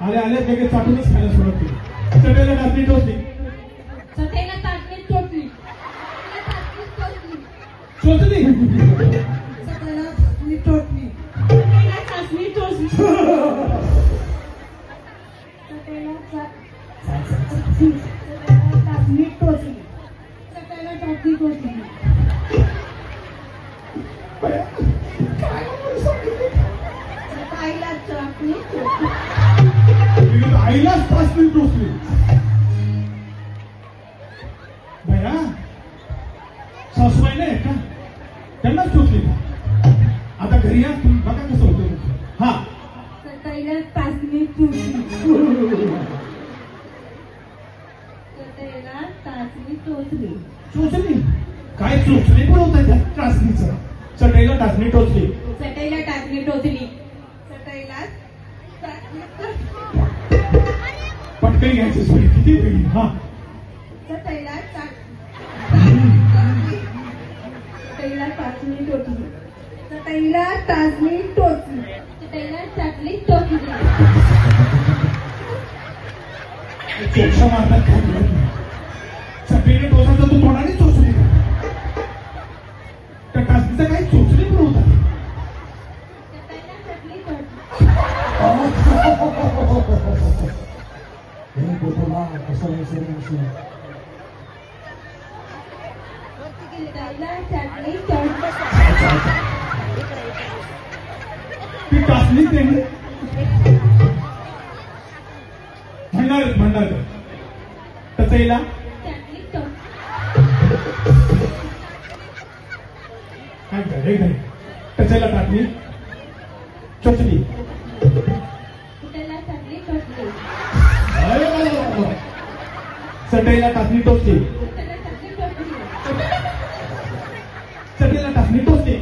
आले आले ते चाटूनच खायला सुरुवात केली. चटेला टाचणी टोचली ताटली टोटली टोचली मी टोटली चटईला चाचणी टोचली चटईला चाचणी टोचली चटईला टाकली टोचली आईलाच टाचणी टोचली भया सासूबाई नाही आहेत का? त्यांनाच टोचली आता घरी या तुम्ही बघा कसं होतं हा. टोचली टोचली काय चोचली पण होत त्या टाचणीचं चटईला टाचणी टोचली चटईला टाचणी टोचली चटईला पटकन घ्यायची सोय किती वेळी हा. चटईला चाचणी टोचली चटईला टाचणी टोचली चटईला चाचणी टोचली चोक्षा मारतात हे गोपाला कसं विसरून बसलं. चटईला चटणी टोचली ती टाचणी त्यांनी म्हणणार म्हणणार टचईला चटणी टोचली काय काय एक नाही टचईला टाचणी चोचली चटणी टोचली चटईला टाचणी टोचली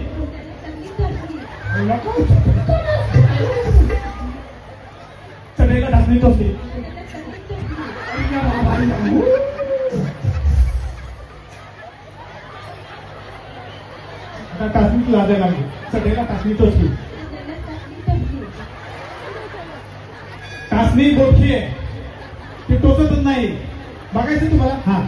चटईला चटणी टोचली आता टाचणी लाजायला लागली. चटईला टाचणी टोचली टोचली टाचणी बोटकी आहे. ती टोचतच नाही. बघायचं तुम्हाला हा